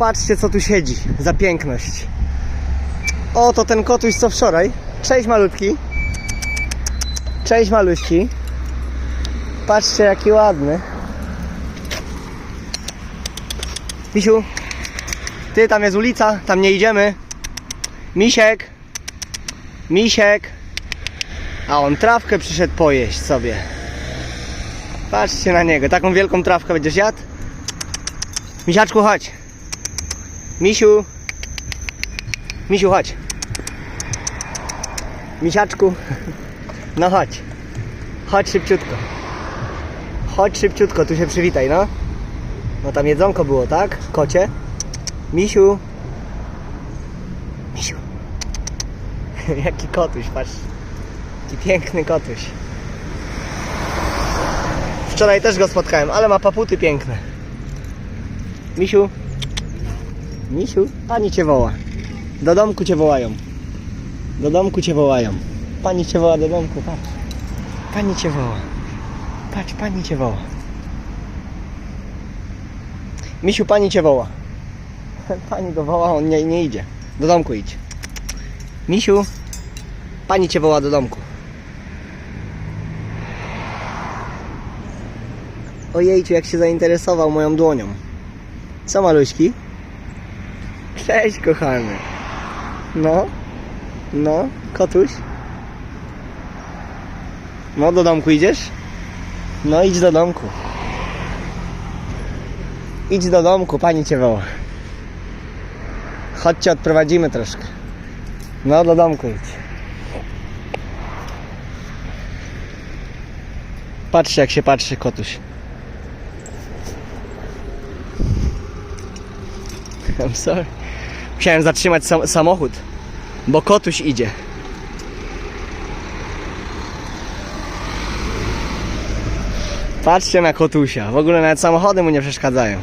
Patrzcie co tu siedzi za piękność. Oto ten kotuś co wczoraj. Cześć malutki. Cześć maluśki. Patrzcie jaki ładny. Misiu, ty tam jest ulica, tam nie idziemy. Misiek. Misiek. A on trawkę przyszedł pojeść sobie. Patrzcie na niego, taką wielką trawkę będziesz jadł? Misiaczku, chodź. Misiu. Misiu, chodź. Misiaczku. No chodź. Chodź szybciutko. Chodź szybciutko, tu się przywitaj, no. No tam jedzonko było, tak? Kocie. Misiu. Misiu. Jaki kotuś, patrz. Jaki piękny kotuś. Wczoraj też go spotkałem, ale ma paputy piękne. Misiu. Misiu, pani cię woła. Do domku cię wołają. Do domku cię wołają. Pani cię woła do domku, patrz. Pani cię woła. Patrz, pani cię woła. Misiu, pani cię woła. Pani go woła, on nie, nie idzie. Do domku idź. Misiu, pani cię woła do domku. Ojejciu, jak się zainteresował moją dłonią. Co maluśki? Cześć kochany. No, no, kotuś. No, do domku idziesz? No, idź do domku. Idź do domku, pani cię woła. Chodźcie, odprowadzimy troszkę. No, do domku idź. Patrzcie, jak się patrzy kotuś. I'm sorry. Musiałem zatrzymać sam samochód, bo kotuś idzie. Patrzcie na kotusia. W ogóle nawet samochody mu nie przeszkadzają.